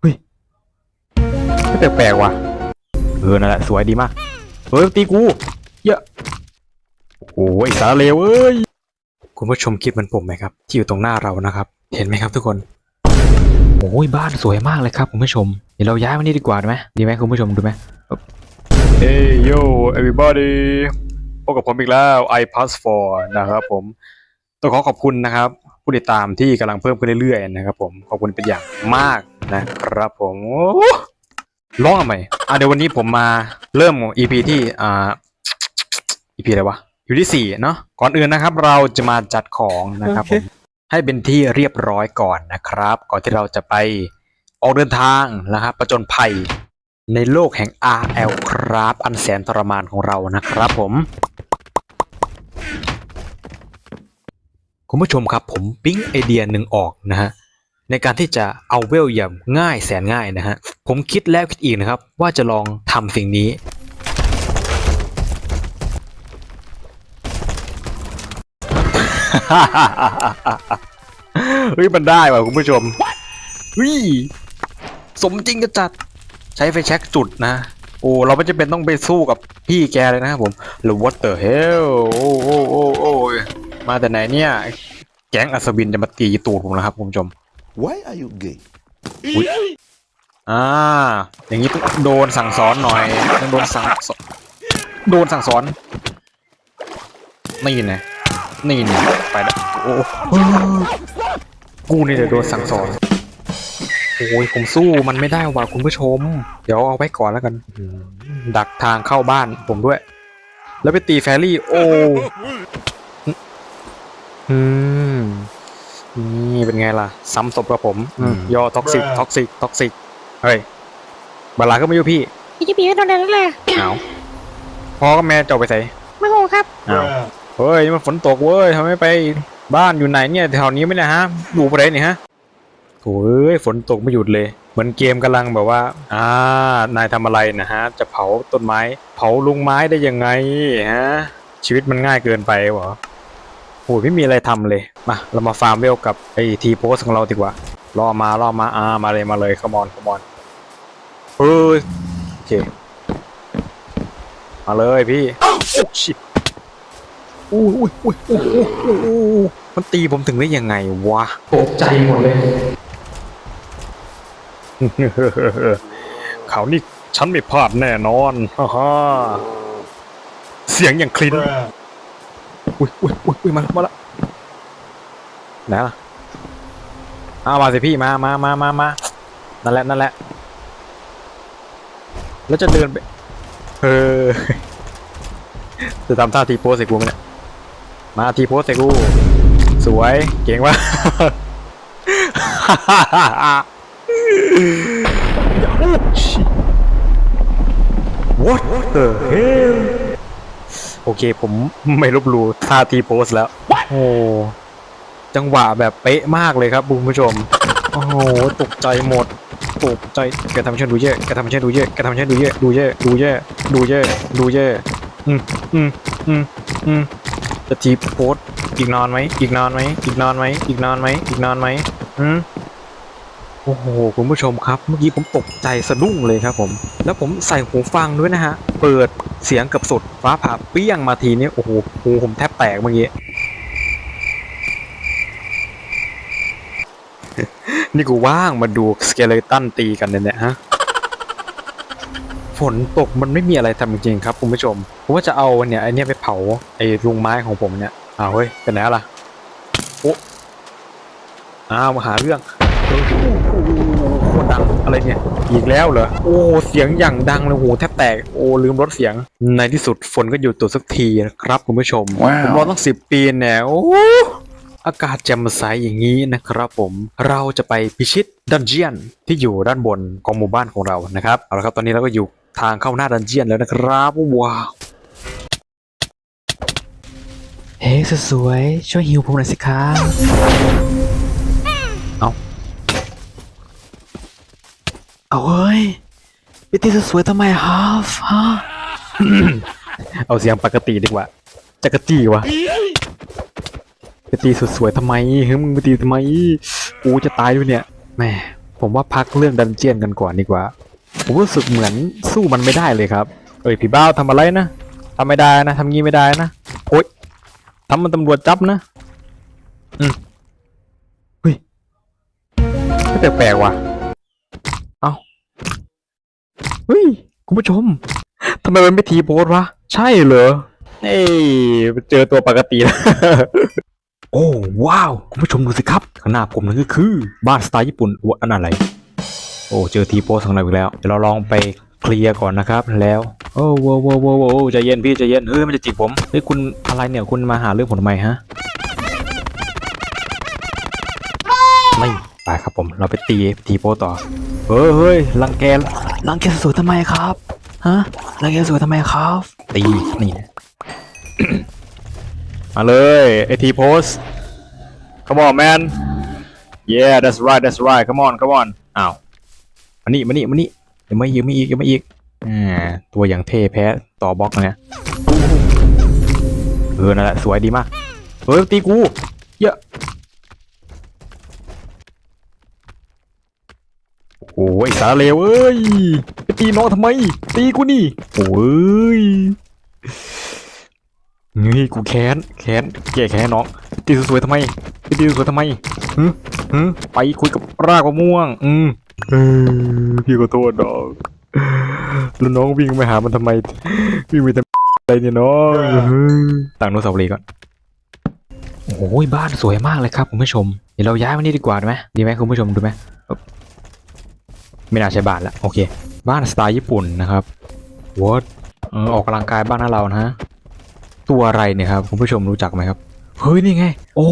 เฮ้ยแปลกๆว่ะ เออ นั่นแหละ สวยดีมาก เฮ้ย ตีกู เยอะ โอ้ยสาเลวเอ้ย คุณผู้ชมคิดเหมือนผมไหมครับ ที่อยู่ตรงหน้าเรานะครับ เห็นไหมครับทุกคน โอ้ย บ้านสวยมากเลยครับคุณผู้ชม เดี๋ยวเราย้ายมานี่ดีกว่าดีไหมดีไหมคุณผู้ชมดูไหมเฮ้ยโย everybody พบกับผมอีกแล้ว i pass for นะครับผม ต้องขอขอบคุณนะครับ ผู้ติดตามที่กำลังเพิ่มขึ้นเรื่อยๆนะครับผมขอบคุณเป็นอย่างมากนะครับผมโอ้ร้องทำไมอะเดี๋ยววันนี้ผมมาเริ่ม EP ที่อ่า EP อะไรวะอยู่ที่สี่เนาะก่อนอื่นนะครับ เราจะมาจัดของนะครับผมให้เป็นที่เรียบร้อยก่อนนะครับ ก่อนที่เราจะไปออกเดินทางนะครับประจนภัยในโลกแห่ง RL ครับ อันแสนทรมานของเรานะครับผม คุณผู้ชมครับผมปิ๊งไอเดียหนึ่งออกนะฮะในการที่จะเอาเวลอย่างง่ายแสนง่ายนะฮะผมคิดแล้วคิดอีกนะครับ ว่าจะลองทำสิ่งนี้ เฮ้ยมันได้ว่ะคุณผู้ชมเฮ้ยสมจริงก็จัดใช้ไฟแช็กจุดนะ โอ้เราไม่จำเป็นต้องไปสู้กับพี่แกเลยนะครับผมหรือ what the hell โอ้โอ้โอ้มาแต่ไหนเนี่ย แก๊งอัศวินจะมาตีตูดผมแล้วครับคุณผู้ชม Why are you gay? อ่า อย่างนี้ต้องโดนสั่งสอนหน่อยต้องโดนสั่งสอนโดนสั่งสอนนี่ไงนี่ไงไปแล้วโอ้โหกูนี่เดี๋ยวโดนสั่งสอนโอ้ยผมสู้มันไม่ได้ว่ะคุณผู้ชม เดี๋ยวเอาไว้ก่อนแล้วกันอืมดักทางเข้าบ้านผมด้วย แล้วไปตีแฟรี่โอ้อืม นี่เป็นไงล่ะ ซ้ำศพกับผมอืมยอท็อกซิกท็อกซิกท็อกซิกเฮ้ยบาลาก็ไม่อยู่พี่พี่จะปีไม่โดนอะไรนั่นแหละเอาพ่อกับแม่เจ้าไปใส่ไม่โหครับเอาเฮ้ยนี่มันฝนตกเว้ยทำไมไปบ้านอยู่ไหนเนี่ยแถวนี้ไหมเนะฮะอยู่ปะไรเนี่ยฮะโถ่เอ้ยฝนตกไม่หยุดเลยเหมือนเกมกำลังแบบว่า อ่านายทำอะไรนะฮะ จะเผาต้นไม้ เผาลุงไม้ได้ยังไงฮะ ชีวิตมันง่ายเกินไปเหรอ โอ้ยไม่มีอะไรทำเลย มาเรามาฟาร์มเวลกับไอ้ทีโพสของเราดีกว่า รอมารอมาอ่ามาเลยมาเลยขมอนขมอนเฮ้ยโอเค มาเลยพี่โอ้ชิอุ้ยอุ้ยอุ้ยอุ้ยอุ้ยอุ้ยอุ้ยมันตีผมถึงได้ยังไงวะตกใจหมดเลย เขาวนี่ฉันไม่พลาดแน่นอนฮ่าฮ่าเสียงอย่างคลิน อุ้ยอุ้ยอุ้ยอุ้ยมามาละไหนล่ะเอามาสิพี่มามามามามานั่นแหละนั่นแหละ แล้วจะเดินไปเออจะทำท่าทีโพสใส่กูไหมเนี่ยมาทีโพสใส่กู สวยเก่งวะ What the hell โอเคผมไม่ลบหลู่ท่าทีโพสแล้ว โอ้จังหวะแบบเป๊ะมากเลยครับคุณผู้ชม โอ้โหตกใจหมดตกใจแกทำฉันดูเยอะแกทำฉันดูเยอะแกทำฉันดูเยอะดูเยอะดูเยอะดูเยอะดูเยอะอืมอืมอืมอืมจะทีโพสต์อีกนานไหมอีกนานไหมอีกนานไหมอีกนานไหมอีกนานไหมอืม โอ้โหคุณผู้ชมครับ เมื่อกี้ผมตกใจสะดุ้งเลยครับผม แล้วผมใส่หูฟังด้วยนะฮะ เปิดเสียงเกับสุดฟ้าผ่าเปี้ยงมาทีนี้โอ้โหหูผมแทบแตกเมื่อกี้ นี่กูว่างมาดูสเกเลตันตีกันเนี่ยฮะฝนตกมันไม่มีอะไรทำจริงๆครับคุณผู้ชมผมว่าจะเอาเนี่ยไอเนี่ยไปเผาไอ้ลุงไม้ของผมเนี่ยอ้าวเฮ้ยเป็นไหนล่ะโอ้อ้าวมาหาเรื่อง อะไรเนี่ย อีกแล้วเหรอ โอ้ เสียงอย่างดังเลยโหแทบแตก โอ้ ลืมลดเสียง ในที่สุดฝนก็หยุดตัวสักทีนะครับคุณผู้ชมว้าวผมรอตั้งสิบปีเนี่ยโอ้อากาศแจ่มใสอย่างนี้นะครับผม เราจะไปพิชิตดันเจียนที่อยู่ด้านบนของหมู่บ้านของเรานะครับ เอาละครับ ตอนนี้เราก็อยู่ทางเข้าหน้าดันเจียนแล้วนะครับว้าวเฮ้สวยๆช่วยฮิวผมหน่อยสิครับ เอาเฮ้ยไปตีสวยๆทำไมฮาฟฮะ เอาเสียงปกติดีกว่าจักรจี้วะไปตีสวยทำไมเฮ้ยมึงมาตีทำไมกูจะตายด้วยเนี่ยแหม่ผมว่าพักเรื่องดันเจียนกันก่อนดีกว่า ผมรู้สึกเหมือนสู้มันไม่ได้เลยครับ เอ้ยพี่บ้าวทำอะไรนะทำไม่ได้นะทำงี้ไม่ได้นะโอ๊ยทำมันตำรวจจับนะอืมเฮ้ยแปลกๆว่ะ เอ้า เฮ้ย คุณผู้ชมทำไมมันไม่ทีโพสวะ ใช่เหรอเอ้ยเจอตัวปกติแล้ว โอ้ว้าว คุณผู้ชมดูสิครับข้างหน้าผมนั่นก็คือ บ้านสไตล์ญี่ปุ่นวะอันอะไร โอ้เจอทีโพสของเราอีกแล้ว เดี๋ยวเราลองไปเคลียร์ก่อนนะครับแล้ว โอ้โว้โว้โว้โว้ใจเย็นพี่ใจเย็นเฮ้ยมันจะจีบผมเฮ้ยคุณอะไรเนี่ยคุณมาหาเรื่องผมทำไมฮะไม่ไปครับผมเราไปตีทีโพสต่อ เฮ้ยเฮ้ยรังแกรังแกสวยทำไมครับ ฮะรังแกสวยทำไมครับ ตี นี่นะมาเลยไอทีโพส come on man yeah that's right that's right come on come on อ้าวมานี่มานี่มานี่ยังไม่ยังไม่อีกยังไม่อีกอ่าตัวอย่างเท่แพ้ต่อบล็อกเนี่ยเออนั่นแหละสวยดีมากเฮ้ยตีกูเยอะ โอ้ยสารเลวเอ้ยไปตีน้องทำไม ตีกูนี่ โอ้ยนี่กูแค้นแค้นแก้แค้นน้องตีสวยๆทำไมไปตีสวยๆทำไมฮึฮึไปคุยกับรากมะม่วง อืมเออพี่ขอโทษน้องแล้วน้องวิ่งไปหามันทำไมวิ่งไปทำอะไรเนี่ยน้องต่างโนเสาร์รีย์ก่อนโอ้โหบ้านสวยมากเลยครับคุณผู้ชมเดี๋ยวเราย้ายมานี่ดีกว่าได้ไหมดีไหมคุณผู้ชมดูไหมเอ้า ไม่น่าใช่บ้านละโอเค บ้านสไตล์ญี่ปุ่นนะครับวอดเออออกกำลังกายบ้านนะเรานะฮะตัวอะไรเนี่ยครับคุณผู้ชมรู้จักไหมครับเฮ้ยนี่ไง โอ้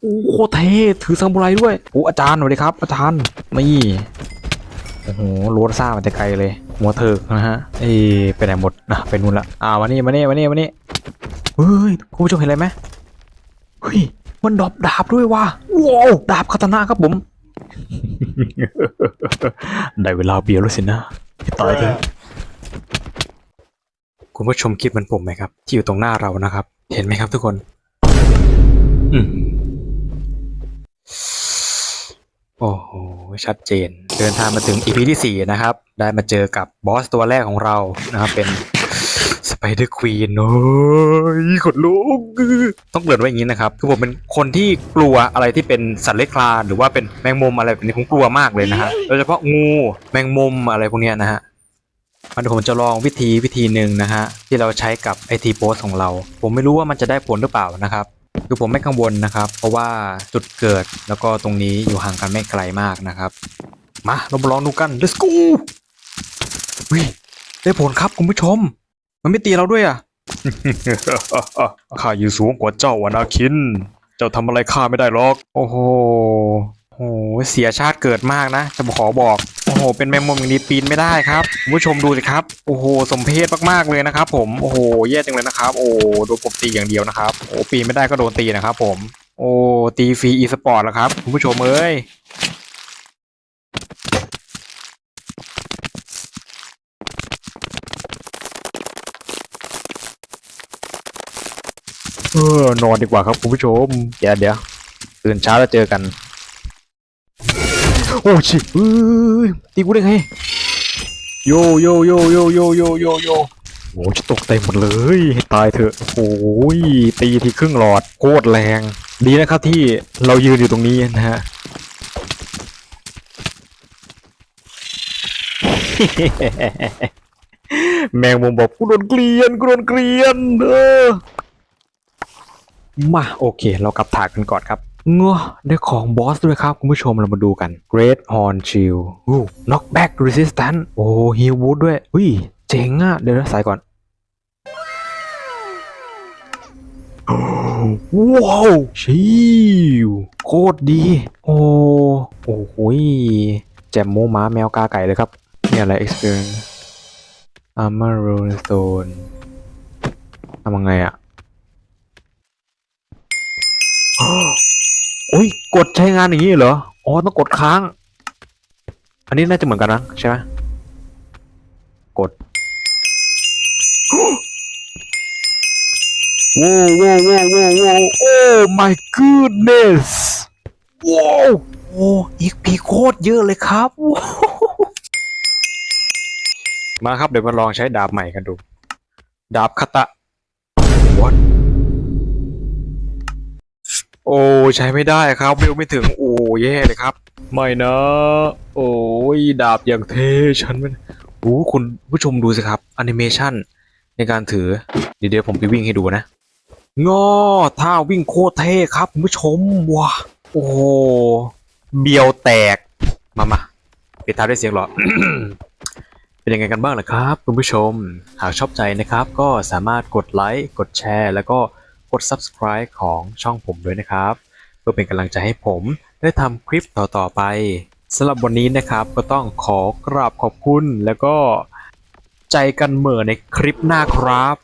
โอ้โคเทถือซามูไรด้วยโอ้อาจารย์สวัสดีครับ อาจารย์นี่โอ้โหโรดซ่ามาแต่ไกลเลย หัวเถิกนะฮะเอ้ไปไหนหมดนะไปนู่นละอ่ามานี่มานี่มานี่มานี่เฮ้ยคุณผู้ชมเห็นอะไรไหมเฮ้ยมันดอปดาบด้วยว่ะว้าวดาบคาตานะครับผม ได้เวลาเบียร์แล้วสินะให้ตายเถอะคุณผู้ชมคิดเหมือนผมไหมครับ ที่อยู่ตรงหน้าเรานะครับ เห็นไหมครับทุกคน อืมโอ้โห ชัดเจน เดินทางมาถึง EP ที่ 4 นะครับ ได้มาเจอกับบอสตัวแรกของเรานะครับ เป็นส ไปเดอร์ควีนโอ้ยขนลุกต้องเกริ่นไว้อย่างนี้นะครับ คือผมเป็นคนที่กลัวอะไรที่เป็นสัตว์เลื้อยคลานหรือว่าเป็นแมงมุมอะไรแบบนี้ผมกลัวมากเลยนะฮะโดยเฉพาะงูแมงมุมอะไรพวกเนี้ยนะฮะมันผมจะลองวิธีวิธีหนึ่งนะฮะที่เราใช้กับไอทีโพสของเรา ผมไม่รู้ว่ามันจะได้ผลหรือเปล่านะครับ คือผมไม่กังวลนะครับ เพราะว่าจุดเกิดแล้วก็ตรงนี้อยู่ห่างกันไม่ไกลมากนะครับ มาเรามาลองดูกัน let's go วิได้ผลครับคุณผู้ชม มันไม่ตีเราด้วยอะ ข้าอยู่สูงกว่าเจ้าอนาคิน เจ้าทำอะไรข้าไม่ได้หรอก โอ้โหโอ้โหเสียชาติเกิดมากนะ จะขอบอก โอ้โห เป็นแมงมุมอย่างนี้ปีนไม่ได้ครับคุณผู้ชมดูสิครับ โอ้โห สมเพชมากๆเลยนะครับ ผม โอ้โห แย่จังเลยนะครับ โอ้โดนผมตีอย่างเดียวนะครับ โอ้ปีนไม่ได้ก็โดนตีนะครับ ผม โอ้ ตีฟรีอีสปอร์ตแล้วครับ คุณผู้ชมเอ้ย เออนอนดีกว่าครับคุณผู้ชม เดี๋ยวเดี๋ยวตื่นเช้าแล้วเจอกัน โอ้ชิเอ้ยตีกูได้ไงโยโยโยโยโยโยโยโยโอ้จะตกใจหมดเลยให้ตายเถอะโอ้ยตีทีครึ่งหลอดโคตรแรง ดีนะครับที่เรายืนอยู่ตรงนี้นะฮะแมงมุมบอกกูโดนเกลียนกูโดนเกลียนเออ มาโอเค เรากลับถากกันก่อนครับเงาะได้ของบอสด้วยครับคุณผู้ชมเรามาดูกัน Great Horn Shield อู้ Knockback Resistance โอ้ Heal Wood ด้วยอุ้ยเจ๋งอะ เดี๋ยวนะใส่ก่อนว้าวชิวโคตรดี โอ้โอ้โหยแจมโมม้าแมวกาไก่เลยครับ เนี่ยอะไร experience armor rune stone ทำยังไงอะ โอ้ยกดใช้งานอย่างนี้เหรอ อ๋อต้องกดค้าง อันนี้น่าจะเหมือนกันนะใช่ไหมกดโว้วโว้วโว้วโว้วโว้โอ้ my goodness ว้าวโอ้อีกพีโคตรเยอะเลยครับ มาครับเดี๋ยวมาลองใช้ดาบใหม่กันดู ดาบคาตะ what โอ้ใช้ไม่ได้ครับเวไม่ถึง โอ้แย่เลยครับ ไม่นะ โอ้ยดาบอย่างเท่ฉันมันโอ้คุณผู้ชมดูสิครับแอนิเมชันในการถือ เดี๋ยวผมไปวิ่งให้ดูนะงอท่าวิ่งโคตรเท่ครับคุณผู้ชมว้าโอ้เบียวแตกมามาปิดท้ายด้วยเสียงหรอเป็นยังไงกันบ้างล่ะครับ คุณผู้ชม หากชอบใจนะครับ ก็สามารถกดไลค์กดแชร์ แล้วก็ กด subscribe ของช่องผมด้วยนะครับ เพื่อเป็นกำลังใจให้ผมได้ทำคลิปต่อๆไปสำหรับวันนี้นะครับก็ต้องขอกราบขอบคุณแล้วก็ใจกันเหม่อในคลิปหน้าครับ